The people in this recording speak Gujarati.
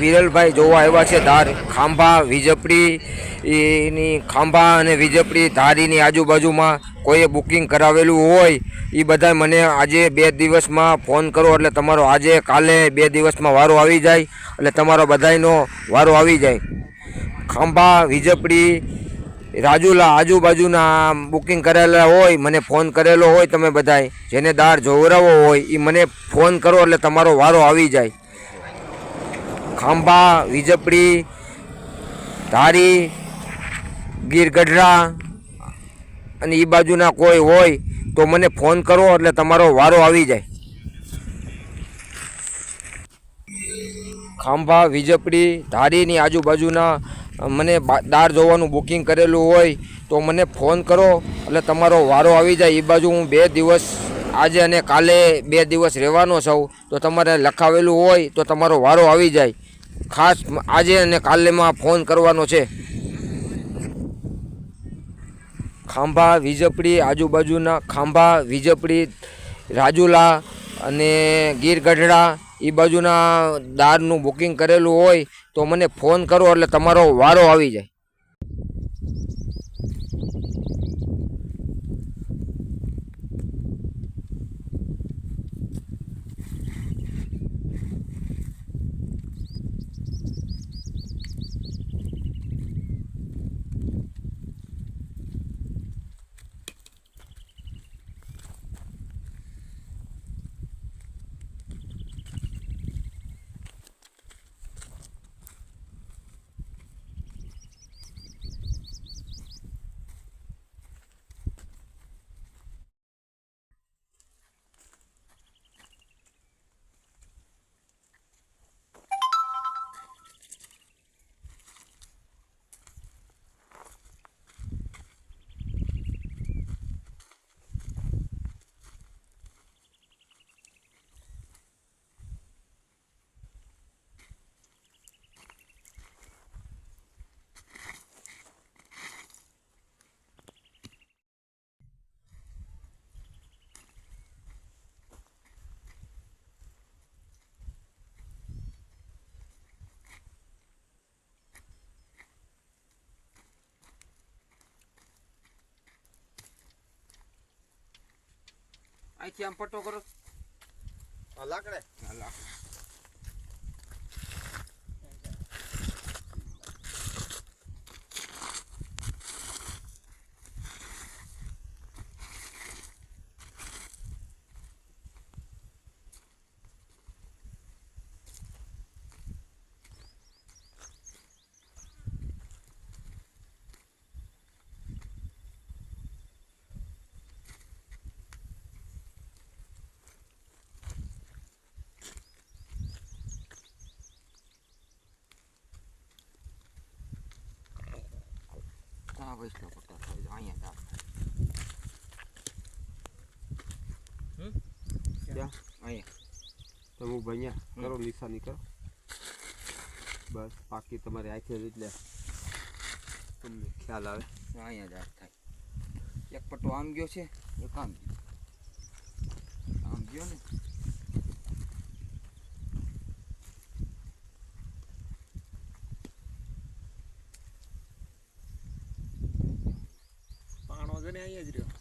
વિરલભાઈ જોવા આવ્યા છે, ધાર ખાંભા, વીજપડી, એની ખાંભા અને વીજપડી ધારીની આજુબાજુમાં કોઈએ બુકિંગ કરાવેલું હોય એ બધા મને આજે બે દિવસમાં ફોન કરો, એટલે તમારો આજે, કાલે બે દિવસમાં વારો આવી જાય, એટલે તમારો બધાયનો વારો આવી જાય. ખાંભા, વીજપડી, રાજુલા આજુબાજુના બુકિંગ કરેલા હોય, મને ફોન કરેલો હોય તમે બધાય, જેને દાર જોવરાવો હોય એ મને ફોન કરો, એટલે તમારો વારો આવી જાય. ખાંભા, વીજપડી, ધારી ગીર ગઢડા અને એ બાજુના કોઈ હોય તો મને ફોન કરો એટલે તમારો વારો આવી જાય. ખાંભા, વીજપડી, ધારીની આજુબાજુના મને દાર જોવાનું બુકિંગ કરેલું હોય તો મને ફોન કરો એટલે તમારો વારો આવી જાય. એ બાજુ હું બે દિવસ, આજે અને કાલે બે દિવસ રહેવાનો છું. તો તમારે લખાવેલું હોય તો તમારો વારો આવી જાય. ખાસ આજે અને કાલેમાં ફોન કરવાનો છે. ખાંભા, વીજપડી આજુબાજુના ખાંભા, વીજપડી, રાજુલા અને ગીર ગઢડા એ બાજુના દારનું બુકિંગ કરેલું હોય તો મને ફોન કરો એટલે તમારો વારો આવી જાય. અહીંથી આમ પટ્ટો કરો. લાકડે? હા વૈષ્ણવ પટ્ટો થાય છે. અહીંયા દાવ. અહીંયા તમે ઊભા અહીંયા કરો નિશાની કરો બસ બાકી તમારે આંખે એટલે તમને ખ્યાલ આવે અહીંયા દાવ થાય એક પટ્ટો આમ ગયો છે એક આમ ગયો આમ ગયો ને અહીંયા જ રહ્યો